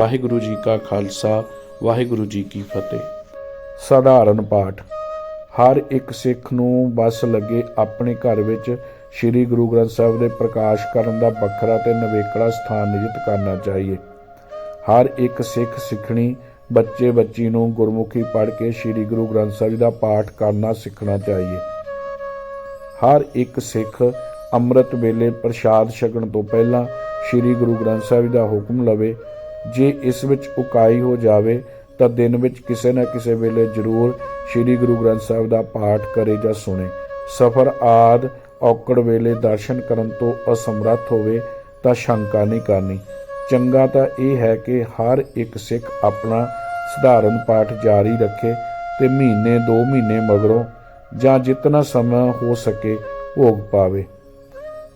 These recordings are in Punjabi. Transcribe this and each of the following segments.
ਵਾਹਿਗੁਰੂ ਜੀ ਕਾ ਖਾਲਸਾ, ਵਾਹਿਗੁਰੂ ਜੀ ਕੀ ਫਤਿਹ। ਸਧਾਰਨ ਪਾਠ। ਹਰ ਇੱਕ ਸਿੱਖ ਨੂੰ ਬਸ ਲੱਗੇ ਆਪਣੇ ਘਰ ਵਿੱਚ ਸ੍ਰੀ ਗੁਰੂ ਗ੍ਰੰਥ ਸਾਹਿਬ ਦੇ ਪ੍ਰਕਾਸ਼ ਕਰਨ ਦਾ ਵੱਖਰਾ ਤੇ ਨਵੇਕਲਾ ਸਥਾਨ ਨਿਯਤ ਕਰਨਾ ਚਾਹੀਏ। ਹਰ ਇੱਕ ਸਿੱਖ ਸਿੱਖਣੀ ਬੱਚੇ ਬੱਚੀ ਨੂੰ ਗੁਰਮੁਖੀ ਪੜ੍ਹ ਕੇ ਸ੍ਰੀ ਗੁਰੂ ਗ੍ਰੰਥ ਸਾਹਿਬ ਜੀ ਦਾ ਪਾਠ ਕਰਨਾ ਸਿੱਖਣਾ ਚਾਹੀਏ। ਹਰ ਇੱਕ ਸਿੱਖ ਅੰਮ੍ਰਿਤ ਵੇਲੇ ਪ੍ਰਸ਼ਾਦ ਛਕਣ ਤੋਂ ਪਹਿਲਾਂ ਸ੍ਰੀ ਗੁਰੂ ਗ੍ਰੰਥ ਸਾਹਿਬ ਜੀ ਦਾ ਹੁਕਮ ਲਵੇ ਜੇ ਇਸ ਵਿੱਚ ਉਕਾਈ ਹੋ ਜਾਵੇ, ਤਾਂ ਦਿਨ ਵਿੱਚ ਕਿਸੇ ਨਾ ਕਿਸੇ ਵੇਲੇ ਜ਼ਰੂਰ ਸ੍ਰੀ ਗੁਰੂ ਗ੍ਰੰਥ ਸਾਹਿਬ ਦਾ ਪਾਠ ਕਰੇ ਜਾਂ ਸੁਣੇ। ਸਫਰ ਆਦ ਔਕੜ ਵੇਲੇ ਦਰਸ਼ਨ ਕਰਨ ਤੋਂ ਅਸਮਰੱਥ ਹੋਵੇ, ਤਾਂ ਸ਼ੰਕਾ ਨਹੀਂ ਕਰਨੀ। ਚੰਗਾ ਤਾਂ ਇਹ ਹੈ ਕਿ ਹਰ ਇੱਕ ਸਿੱਖ ਆਪਣਾ ਸਧਾਰਨ ਪਾਠ ਜਾਰੀ ਰੱਖੇ ਤੇ ਮਹੀਨੇ 2 ਮਹੀਨੇ ਮਗਰੋਂ ਜਾਂ ਜਿੰਨਾ ਸਮਾਂ ਹੋ ਸਕੇ ਭੋਗ ਪਾਵੇ।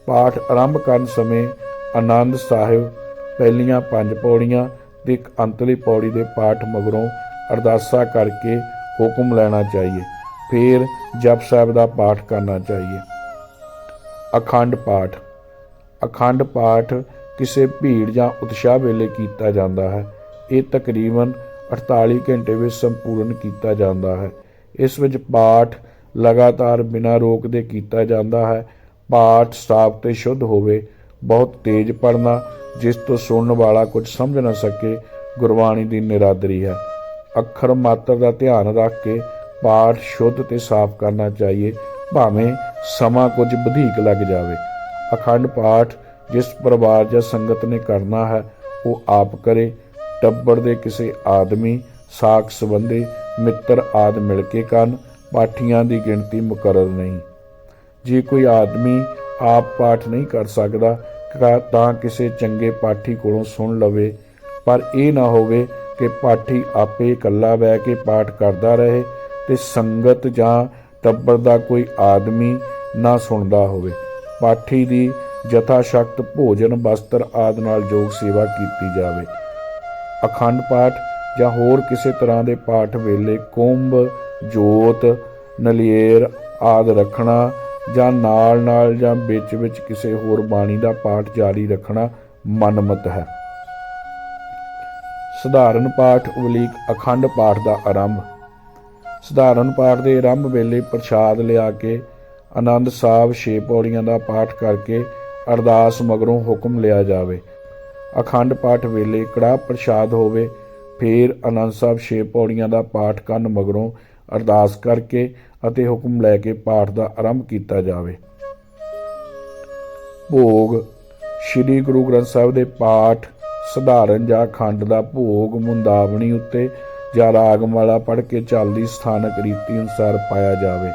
ਪਾਠ ਆਰੰਭ ਕਰਨ ਸਮੇਂ ਆਨੰਦ ਸਾਹਿਬ ਪਹਿਲੀਆਂ ਪੰਜ ਪੌੜੀਆਂ ਤੇ ਇੱਕ ਅੰਤਲੀ ਪੌੜੀ ਦੇ ਪਾਠ ਮਗਰੋਂ ਅਰਦਾਸਾ ਕਰਕੇ ਹੁਕਮ ਲੈਣਾ ਚਾਹੀਏ। ਫਿਰ ਜਪ ਸਾਹਿਬ ਦਾ ਪਾਠ ਕਰਨਾ ਚਾਹੀਏ। ਅਖੰਡ ਪਾਠ। ਅਖੰਡ ਪਾਠ ਕਿਸੇ ਭੀੜ ਜਾਂ ਉਤਸ਼ਾਹ ਵੇਲੇ ਕੀਤਾ ਜਾਂਦਾ ਹੈ। ਇਹ ਤਕਰੀਬਨ 48 ਘੰਟੇ ਵਿੱਚ ਸੰਪੂਰਨ ਕੀਤਾ ਜਾਂਦਾ ਹੈ। ਇਸ ਵਿੱਚ ਪਾਠ ਲਗਾਤਾਰ ਬਿਨਾਂ ਰੋਕ ਦੇ ਕੀਤਾ ਜਾਂਦਾ ਹੈ। ਪਾਠ ਸਾਫ਼ ਤੇ ਸ਼ੁੱਧ ਹੋਵੇ। ਬਹੁਤ ਤੇਜ਼ ਪੜਨਾ ਜਿਸ ਤੋਂ ਸੁਣਨ ਵਾਲਾ ਕੁਝ ਸਮਝ ਨਾ ਸਕੇ, ਗੁਰਬਾਣੀ ਦੀ ਨਿਰਾਦਰੀ ਹੈ। ਅੱਖਰ ਮਾਤਰ ਦਾ ਧਿਆਨ ਰੱਖ ਕੇ ਪਾਠ ਸ਼ੁੱਧ ਤੇ ਸਾਫ਼ ਕਰਨਾ ਚਾਹੀਏ, ਭਾਵੇਂ ਸਮਾਂ ਕੁਝ ਵਧੇਕ ਲੱਗ ਜਾਵੇ। ਅਖੰਡ ਪਾਠ ਜਿਸ ਪਰਿਵਾਰ ਜਾਂ ਸੰਗਤ ਨੇ ਕਰਨਾ ਹੈ, ਉਹ ਆਪ ਕਰੇ। ਟੱਬਰ ਦੇ ਕਿਸੇ ਆਦਮੀ, ਸਾਖ ਸੰਬੰਧੀ, ਮਿੱਤਰ ਆਦ ਮਿਲ ਕੇ ਕਰਨ, ਪਾਠੀਆਂ ਦੀ ਗਿਣਤੀ ਮੁਕਰਰ ਨਹੀਂ। ਜੇ ਕੋਈ ਆਦਮੀ ਆਪ ਪਾਠ ਨਹੀਂ ਕਰ ਸਕਦਾ ਤਾਂ- ਕਿਸੇ ਚੰਗੇ ਪਾਠੀ ਕੋਲੋਂ ਸੁਣ ਲਵੇ। ਪਰ ਇਹ ਨਾ ਹੋਵੇ ਕਿ ਪਾਠੀ ਆਪੇ ਇਕੱਲਾ ਬਹਿ ਕੇ ਪਾਠ ਕਰਦਾ ਰਹੇ ਤੇ ਸੰਗਤ ਜਾਂ ਟੱਬਰ ਦਾ ਕੋਈ ਆਦਮੀ ਨਾ ਸੁਣਦਾ ਹੋਵੇ। ਪਾਠੀ ਦੀ ਜਥਾ ਸ਼ਕਤ ਭੋਜਨ, ਵਸਤਰ ਆਦ ਨਾਲ ਯੋਗ ਸੇਵਾ ਕੀਤੀ ਜਾਵੇ। ਅਖੰਡ ਪਾਠ ਜਾਂ ਹੋਰ ਕਿਸੇ ਤਰ੍ਹਾਂ ਦੇ ਪਾਠ ਵੇਲੇ ਕੁੰਭ, ਜੋਤ ਨਲੀਏਰ ਆਦ ਰੱਖਣਾ ਜਾਂ ਨਾਲ ਨਾਲ ਜਾਂ ਵਿੱਚ ਵਿੱਚ ਕਿਸੇ ਹੋਰ ਬਾਣੀ ਦਾ ਪਾਠ ਜਾਰੀ ਰੱਖਣਾ ਮਨਮਤ ਹੈ। ਸਧਾਰਨ ਪਾਠ ਉਲੀਕ ਅਖੰਡ ਪਾਠ ਦਾ ਆਰੰਭ। ਸਧਾਰਨ ਪਾਠ ਦੇ ਆਰੰਭ ਵੇਲੇ ਪ੍ਰਸ਼ਾਦ ਲਿਆ ਕੇ ਆਨੰਦ ਸਾਹਿਬ ਛੇ ਪੌੜੀਆਂ ਦਾ ਪਾਠ ਕਰਕੇ ਅਰਦਾਸ ਮਗਰੋਂ ਹੁਕਮ ਲਿਆ ਜਾਵੇ। ਅਖੰਡ ਪਾਠ ਵੇਲੇ ਕੜਾ ਪ੍ਰਸ਼ਾਦ ਹੋਵੇ, ਫਿਰ ਆਨੰਦ ਸਾਹਿਬ ਛੇ ਪੌੜੀਆਂ ਦਾ ਪਾਠ ਕਰਨ ਮਗਰੋਂ ਅਰਦਾਸ ਕਰਕੇ ਅਤੇ ਹੁਕਮ ਲੈ ਕੇ ਪਾਠ ਦਾ ਆਰੰਭ ਕੀਤਾ ਜਾਵੇ। ਭੋਗ, ਸ੍ਰੀ ਗੁਰੂ ਗ੍ਰੰਥ ਸਾਹਿਬ ਦੇ ਪਾਠ, ਸਧਾਰਨ ਜਾਂ ਖੰਡ ਦਾ ਭੋਗ, ਮੁੰਦਾਵਣੀ ਉੱਤੇ ਜਾਂ ਰਾਗਮਾਲਾ ਪੜ੍ਹ ਕੇ ਚੱਲਦੀ ਸਥਾਨਕ ਰੀਤੀ ਅਨੁਸਾਰ ਪਾਇਆ ਜਾਵੇ।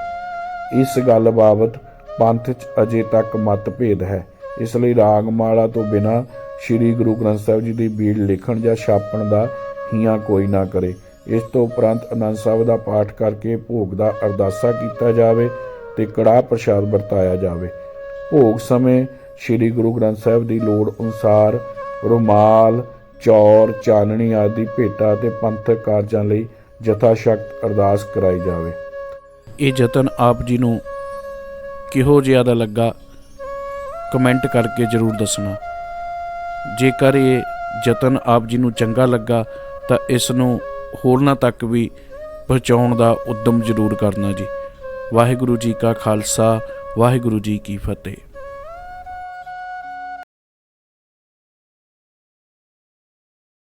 ਇਸ ਗੱਲ ਬਾਬਤ ਪੰਥ 'ਚ ਅਜੇ ਤੱਕ ਮਤਭੇਦ ਹੈ। ਇਸ ਲਈ ਰਾਗਮਾਲਾ ਤੋਂ ਬਿਨਾ ਸ੍ਰੀ ਗੁਰੂ ਗ੍ਰੰਥ ਸਾਹਿਬ ਜੀ ਦੀ ਬੀੜ ਲਿਖਣ ਜਾਂ ਛਾਪਣ ਦਾ ਹੀਆਂ ਕੋਈ ਨਾ ਕਰੇ। ਇਸ ਤੋਂ ਉਪਰੰਤ ਅਨੰਦ ਸਾਹਿਬ ਦਾ ਪਾਠ ਕਰਕੇ ਭੋਗ ਦਾ ਅਰਦਾਸਾ ਕੀਤਾ ਜਾਵੇ ਤੇ ਕੜਾਹ ਪ੍ਰਸ਼ਾਦ ਵਰਤਾਇਆ ਜਾਵੇ। ਭੋਗ ਸਮੇਂ ਸ੍ਰੀ ਗੁਰੂ ਗ੍ਰੰਥ ਸਾਹਿਬ ਦੀ ਲੋੜ ਅਨੁਸਾਰ ਰੁਮਾਲ, ਚੌਰ, ਚਾਨਣੀ ਆਦਿ, ਭੇਟਾ ਤੇ ਪੰਥਕ ਕਾਰਜਾਂ ਲਈ ਜਥਾ ਸ਼ਕਤ ਅਰਦਾਸ ਕਰਾਈ ਜਾਵੇ। ਇਹ ਯਤਨ ਆਪ ਜੀ ਨੂੰ ਕਿਹੋ ਜਿਹਾ ਦਾ ਲੱਗਾ, ਕਮੈਂਟ ਕਰਕੇ ਜਰੂਰ ਦੱਸਣਾ। ਜੇਕਰ ਇਹ ਯਤਨ ਆਪ ਜੀ ਨੂੰ ਚੰਗਾ ਲੱਗਾ, ਤਾਂ ਇਸ ਨੂੰ ਹੋਰਨਾਂ ਤੱਕ ਵੀ ਪਹੁੰਚਾਉਣ ਦਾ ਉਦਮ ਜ਼ਰੂਰ ਕਰਨਾ ਜੀ। ਵਾਹਿਗੁਰੂ ਜੀ ਕਾ ਖਾਲਸਾ, ਵਾਹਿਗੁਰੂ ਜੀ ਕੀ ਫਤਿਹ।